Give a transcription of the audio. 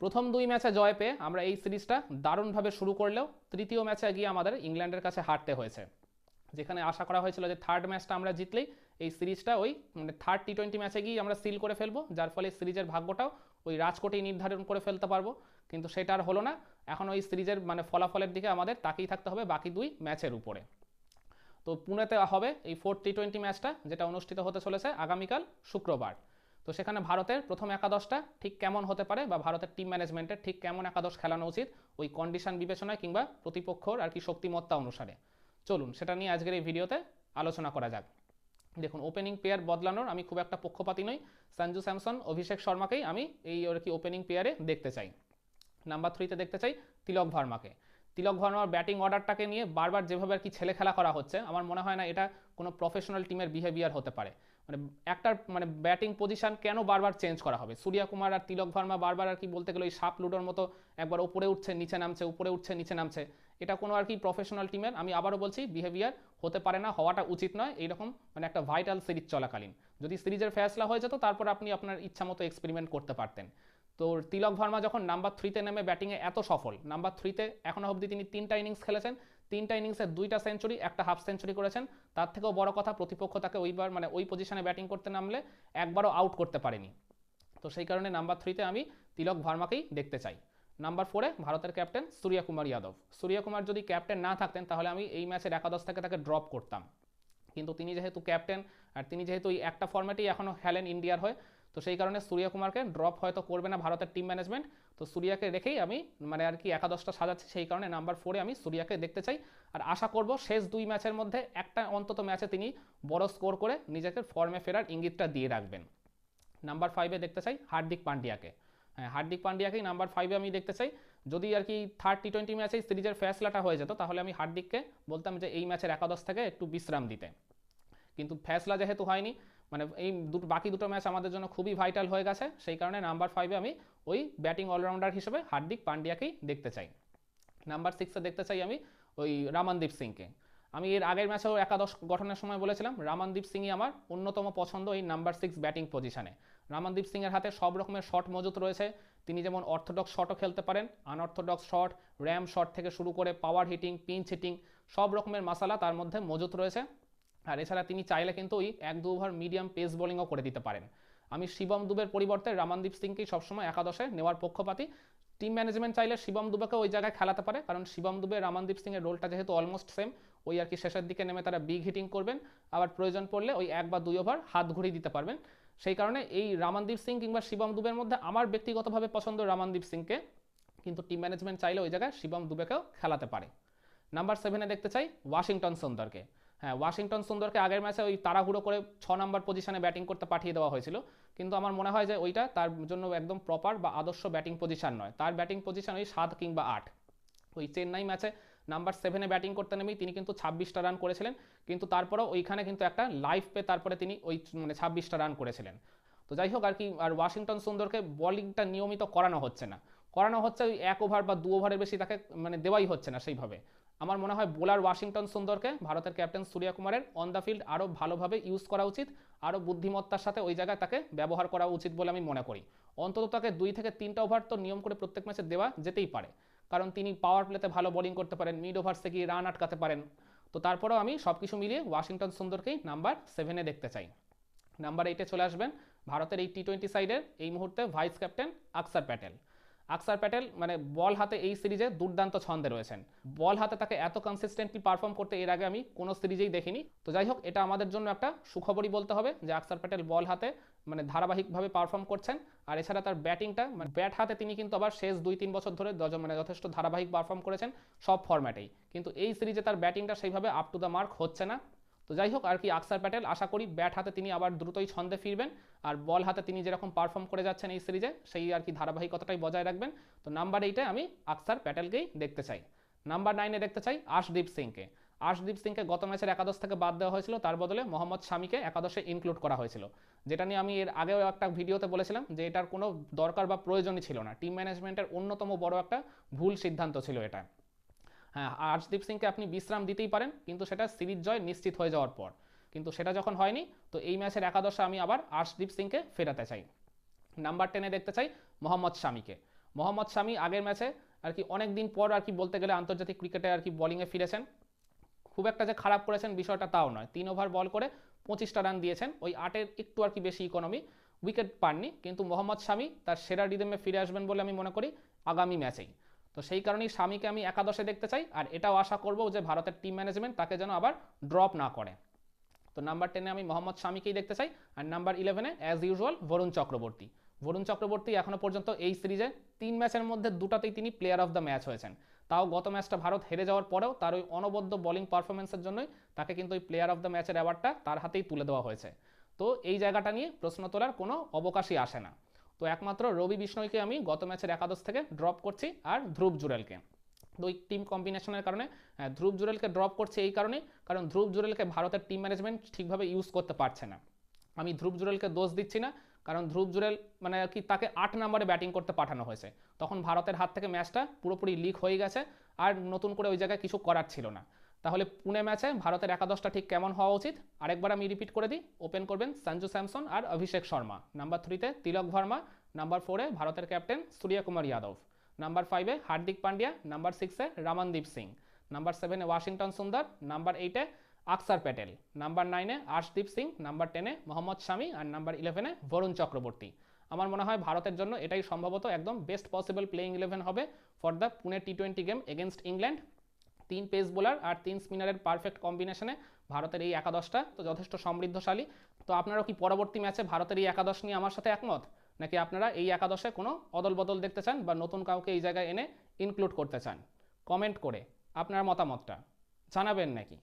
প্রথম দুই ম্যাচে জয় পেয়ে আমরা এই সিরিজটা দারুণভাবে শুরু করলেও তৃতীয় ম্যাচে গিয়ে আমাদের ইংল্যান্ডের কাছে হারতে হয়েছে। যেখানে আশা করা হয়েছিল যে থার্ড ম্যাচটা আমরা জিতলেই এই সিরিজটা ওই মানে থার্ড টি টোয়েন্টি ম্যাচে গিয়ে আমরা সিল করে ফেলব, যার ফলে সিরিজের ভাগ্যটাও ওই রাজকোটেই নির্ধারণ করে ফেলতে পারব। কিন্তু সেটা আর হলো না, এখন ওই সিরিজের মানে ফলাফলের দিকে আমাদের তাকিয়ে থাকতে হবে বাকি দুই ম্যাচের উপরে। তো পুনেতে হবে এই ফোর্থ টি টোয়েন্টি ম্যাচটা যেটা অনুষ্ঠিত হতে চলেছে আগামীকাল শুক্রবার। তো সেখানে ভারতের প্রথম একাদশটা ঠিক কেমন হতে পারে বা ভারতের টিম ম্যানেজমেন্টের ঠিক কেমন একাদশ খেলানো উচিত, ওই কন্ডিশন বিবেচনায় কিংবা প্রতিপক্ষর আর কি শক্তিমত্তা অনুসারে। চলুন, সেটা নিয়ে আজকের এই ভিডিওতে আলোচনা করা যাক। দেখুন ওপেনিং পেয়ার বদলানোর আমি খুব একটা পক্ষপাতী নই। সঞ্জু স্যামসন, অভিষেক শর্মাকেই আমি এই আর কি ওপেনিং পেয়ারে দেখতে চাই। নাম্বার থ্রিতে দেখতে চাই তিলক ভার্মাকে। তিলক ভার্মার ব্যাটিং অর্ডারটাকে নিয়ে বারবার যেভাবে আর কি ছেলে খেলা করা হচ্ছে, আমার মনে হয় না এটা কোনো প্রফেশনাল টিমের বিহেভিয়ার হতে পারে। মানে একটার মানে ব্যাটিং পজিশন কেন বারবার চেঞ্জ করা হবে? সূর্যা কুমার আর তিলক ভার্মা বারবার আর কি বলতে গেলে ওই সাপ লুডোর মতো একবার উপরে উঠছে, নিচে নামছে, উপরে উঠছে, নিচে নামছে। এটা কোনো আর কি প্রফেশনাল টিমের আমি আবারও বলছি বিহেভিয়ার হতে পারে না, হওয়াটা উচিত নয়। এইরকম মানে একটা ভাইটাল সিরিজ চলাকালীন। যদি সিরিজের ফ্যাসলা হয়ে যেত, তারপর আপনি আপনার ইচ্ছা মতো এক্সপেরিমেন্ট করতে পারতেন। তো তিলক ভার্মা যখন নাম্বার থ্রিতে নেমে ব্যাটিংয়ে এত সফল, নাম্বার থ্রিতে এখনও অবধি তিনি তিনটা ইনিংস খেলেছেন। তিনটা ইনিংসে দুইটা সেঞ্চুরি একটা হাফ সেঞ্চুরি করেছেন। তার থেকেও বড় কথা, প্রতিপক্ষ তাকে ওইবার মানে ওই পজিশনে ব্যাটিং করতে নামলে একবারও আউট করতে পারেনি। তো সেই কারণে নাম্বার থ্রিতে আমি তিলক ভার্মাকেই দেখতে চাই। নাম্বার ফোরে ভারতের ক্যাপ্টেন সূর্যকুমার যাদব। সূর্যকুমার যদি ক্যাপ্টেন না থাকতেন, তাহলে আমি এই ম্যাচের একাদশ থেকে তাকে ড্রপ করতাম। কিন্তু তিনি যেহেতু ক্যাপ্টেন আর তিনি যেহেতু এই একটা ফর্ম্যাটেই এখনও খেলেন ইন্ডিয়ার হয়ে তো সেই কারণে সূর্যকুমারকে ড্রপ হয়তো করবে না ভারতের টিম ম্যানেজমেন্ট তো সূর্যাকে রেখেই আমি মানে আর কি একাদশটা সাজাচ্ছি, সেই কারণে নাম্বার ফোরে আমি সূর্যাকে দেখতে চাই। আর আশা করব শেষ দুই ম্যাচের মধ্যে একটা অন্তত ম্যাচে তিনি বড় স্কোর করে নিজেকে ফর্মে ফেরার ইঙ্গিতটা দিয়ে রাখবেন। নাম্বার ফাইভে দেখতে চাই হার্দিক পান্ডিয়াকে। হ্যাঁ হার্দিক পান্ডিয়াকেই নাম্বার ফাইভে আমি দেখতে চাই। যদি আর কি থার্ড টি টোয়েন্টি ম্যাচেই সিরিজের ফ্যাসলাটা হয়ে যেত, তাহলে আমি হার্দিককে বলতাম যে এই ম্যাচের একাদশ থেকে একটু বিশ্রাম দিতে। কিন্তু ফ্যাসলা যেহেতু হয়নি মানে এই দুটো, বাকি দুটো ম্যাচ আমাদের জন্য খুবই ভাইটাল হয়ে গেছে। সেই কারণে নাম্বার ফাইভে আমি ওই ব্যাটিং অলরাউন্ডার হিসেবে হার্দিক পান্ডিয়াকেই দেখতে চাই। নাম্বার সিক্সে দেখতে চাই আমি ওই রামানদীপ সিংকে। আমি এর আগের ম্যাচেও একাদশ গঠনের সময় বলেছিলাম, রামানদীপ সিংই আমার অন্যতম পছন্দ এই নাম্বার সিক্স ব্যাটিং পজিশনে রামানদীপ সিংয়ের হাতে সব রকমের শট মজুত রয়েছে। তিনি যেমন অর্থোডক্স শটও খেলতে পারেন আনঅর্থোডক্স শট র্যাম শট থেকে শুরু করে পাওয়ার হিটিং পিঞ্চ হিটিং সব রকমের মশালা তার মধ্যে মজুত রয়েছে। আর এছাড়া তিনি চাইলে কিন্তু ওই এক দু ওভার মিডিয়াম পেস বোলিংও করে দিতে পারেন। আমি শিবম দুবের পরিবর্তে রামানদীপ সিংকেই সবসময় একাদশে নেওয়ার পক্ষপাতী। টিম ম্যানেজমেন্ট চাইলে শিবম দুবেকে ওই জায়গায় খেলাতে পারে, কারণ শিবম দুবে রামানদীপ সিংয়ের রোলটা যেহেতু অলমোস্ট সেম ওই আর কি শেষের দিকে নেমে তারা বিগ হিটিং করবেন। আবার প্রয়োজন পড়লে ওই এক বা দুই ওভার হাত ঘুরিয়ে দিতে পারবেন। সেই কারণে এই রামানদীপ সিং কিংবা শিবম দুবের মধ্যে আমার ব্যক্তিগতভাবে পছন্দ রামানদীপ সিংকে। কিন্তু টিম ম্যানেজমেন্ট চাইলে ওই জায়গায় শিবম দুবেকেও খেলাতে পারে। নাম্বার সেভেনে দেখতে চাই ওয়াশিংটন সুন্দরকে। হ্যাঁ ওয়াশিংটন সুন্দরকে আগের ম্যাচে ওই তাড়াহুড়ো করে ছ নম্বর পজিশনে ব্যাটিং করতে পাঠিয়ে দেওয়া হয়েছিল। কিন্তু আমার মনে হয় যে ওইটা তার জন্য একদম প্রপার বা আদর্শ ব্যাটিং পজিশন নয়। তার ব্যাটিং পজিশন ওই সাত কিংবা আট। ওই চেন্নাই ম্যাচে নাম্বার সেভেনে ব্যাটিং করতে নেমেই তিনি কিন্তু ছাব্বিশটা রান করেছিলেন। কিন্তু তারপরেও ওইখানে কিন্তু একটা লাইফ পে তারপরে তিনি ওই মানে ছাব্বিশটা রান করেছিলেন। তো যাই হোক আর কি, আর ওয়াশিংটন সুন্দরকে বলিংটা নিয়মিত করানো হচ্ছে না। করানো হচ্ছে ওই এক ওভার বা দু ওভারের বেশি তাকে মানে দেওয়াই হচ্ছে না সেইভাবে। আমার মনে হয় বোলার ওয়াশিংটন সুন্দরকে ভারতের ক্যাপ্টেন সূর্যকুমারের অন দ্য ফিল্ড আরও ভালোভাবে ইউজ করা উচিত আরও বুদ্ধিমত্তার সাথে ওই জায়গায় তাকে ব্যবহার করা উচিত বলে আমি মনে করি। অন্তত তাকে দুই থেকে তিনটা ওভার তো নিয়ম করে প্রত্যেক ম্যাচে দেওয়া যেতেই পারে। কারণ তিনি পাওয়ার প্লেতে ভালো বোলিং করতে পারেন মিড ওভার্সে গিয়ে রান আটকাতে পারেন। তো তারপরেও আমি সব কিছু মিলিয়ে ওয়াশিংটন সুন্দরকেই নাম্বার সেভেনে দেখতে চাই। নাম্বার এইটে চলে আসবেন ভারতের এই টি টোয়েন্টি সাইডের এই মুহূর্তে ভাইস ক্যাপ্টেন আকসার প্যাটেল। আকসার প্যাটেল মানে বল হাতে এই সিরিজে দুর্দান্ত ছন্দে রয়েছেন। বল হাতে তাকে এত কনসিস্টেন্টলি পারফর্ম করতে এর আগে আমি কোনো সিরিজেই দেখিনি। তো যাই হোক, এটা আমাদের জন্য একটা সুখবরই বলতে হবে যে আকসার প্যাটেল বল হাতে মানে ধারাবাহিকভাবে পারফর্ম করছেন। আর এছাড়া তার ব্যাটিংটা মানে ব্যাট হাতে তিনি কিন্তু আবার শেষ দুই তিন বছর ধরে মানে যথেষ্ট ধারাবাহিক পারফর্ম করেছেন সব ফরম্যাটেই কিন্তু এই সিরিজে তার ব্যাটিংটা সেইভাবে আপ টু দ্য মার্ক হচ্ছে না। তো যাই হোক, আর কি আকসার প্যাটেল, আশা করি ব্যাট হাতে তিনি আবার দ্রুতই ছন্দে ফিরবেন, আর বল হাতে তিনি যেরকম পারফর্ম করে যাচ্ছেন এই সিরিজে, সেই আর কি ধারাবাহিকতাটাই বজায় রাখবেন। তো নাম্বার এইটে আমি আকসার প্যাটেলকেই দেখতে চাই। নাম্বার নাইনে দেখতে চাই আশদীপ সিংকে। আশদীপ সিংকে গত ম্যাচের একাদশ থেকে বাদ দেওয়া হয়েছিল, তার বদলে মোহাম্মদ শামিকে একাদশে ইনক্লুড করা হয়েছিল। যেটা নিয়ে আমি এর আগেও একটা ভিডিওতে বলেছিলাম যে এটার কোনো দরকার বা প্রয়োজনই ছিল না। টিম ম্যানেজমেন্টের অন্যতম বড় একটা ভুল সিদ্ধান্ত ছিল এটা। আর্শদীপ সিংকে আপনি বিশ্রাম দিতেই পারেন, কিন্তু সেটা সিরিজ জয় নিশ্চিত হয়ে যাওয়ার পর। কিন্তু সেটা যখন হয়নি, তো এই ম্যাচের একাদশে আমি আবার আর্শদীপ সিংকে ফেরাতে চাই। নাম্বার টেনে দেখতে চাই মোহাম্মদ শামিকে। মোহাম্মদ শামি আগের ম্যাচে আর কি অনেক দিন পর আর কি বলতে গেলে আন্তর্জাতিক ক্রিকেটে আর কি বোলিংয়ে ফিরেছেন। খুব একটা যে খারাপ করেছেন বিষয়টা তাও নয়। তিন ওভার বল করে পঁচিশটা রান দিয়েছেন। ওই আটের একটু আর কি বেশি ইকোনমি উইকেট পাননি। কিন্তু মোহাম্মদ শামি তার সেরা রিদমে ফিরে আসবেন বলে আমি মনে করি আগামী ম্যাচেই। তো সেই কারণেই স্বামীকে আমি একাদশে দেখতে চাই, আর এটাও আশা করব যে ভারতের টিম ম্যানেজমেন্ট তাকে যেন আবার ড্রপ না করে। তো নাম্বার টেনে আমি মোহাম্মদ স্বামীকেই দেখতে চাই, আর নাম্বার ইলেভেনে অ্যাজ ইউজুয়াল বরুণ চক্রবর্তী বরুণ চক্রবর্তী এখনও পর্যন্ত এই সিরিজে তিন ম্যাচের মধ্যে দুটাতেই তিনি প্লেয়ার অফ দ্য ম্যাচ হয়েছেন। তাও গত ম্যাচটা ভারত হেরে যাওয়ার পরেও তার ওই অনবদ্য বোলিং পারফরমেন্সের জন্যই তাকে কিন্তু ওই প্লেয়ার অফ দ্য ম্যাচের অ্যাওয়ার্ডটা তার হাতেই তুলে দেওয়া হয়েছে। তো এই জায়গাটা নিয়ে প্রশ্ন তোলার কোনো অবকাশই আসে না। তো একমাত্র রবি বিষ্ণয়কে আমি গত ম্যাচের একাদশ থেকে ড্রপ করছি আর ধ্রুব জুরেলকে। দুই টিম কম্বিনেশনের কারণে ধ্রুব জুরেলকে ড্রপ করছে এই কারণে কারণ ধ্রুব জুরেলকে ভারতের টিম ম্যানেজমেন্ট ঠিকভাবে ইউজ করতে পারছে না। আমি ধ্রুব জুরেলকে দোষ দিচ্ছি না, কারণ ধ্রুব জুরেল মানে কি তাকে আট নম্বরে ব্যাটিং করতে পাঠানো হয়েছে। তখন ভারতের হাত থেকে ম্যাচটা পুরোপুরি লিক হয়ে গেছে, আর নতুন করে ওই জায়গায় কিছু করার ছিল না। তাহলে পুনে ম্যাচে ভারতের একাদশটা ঠিক কেমন হওয়া উচিত? আরেকবার আমি রিপিট করে দিই। ওপেন করবেন সঞ্জু স্যামসন আর অভিষেক শর্মা। নাম্বার থ্রিতে তিলক ভার্মা নাম্বার ফোরে ভারতের ক্যাপ্টেন সূর্যকুমার যাদব। নাম্বার ফাইভে হার্দিক পান্ডিয়া নাম্বার সিক্সে রামনদীপ সিং। নাম্বার সেভেনে ওয়াশিংটন সুন্দর নাম্বার এইটে আকসার প্যাটেল। নাম্বার নাইনে আর্শদীপ সিং নাম্বার টেনে মোহাম্মদ শামি আর নাম্বার ইলেভেনে বরুণ চক্রবর্তী। আমার মনে হয় ভারতের জন্য এটাই সম্ভবত একদম বেস্ট পসিবল প্লেইং ইলেভেন হবে for the Pune T twenty game against England তিন পেস বোলার আর তিন স্পিনারের পারফেক্ট কম্বিনেশনে ভারতের এই একাদশটা তো যথেষ্ট সমৃদ্ধশালী। তো আপনারাও কি পরবর্তী ম্যাচে ভারতের এই একাদশ নিয়ে আমার সাথে একমত? নাকি আপনারা এই একাদশে কোনো অদল বদল দেখতে চান বা নতুন কাউকে এই জায়গায় এনে ইনক্লুড করতে চান? কমেন্ট করে আপনার মতামতটা জানাবেন নাকি?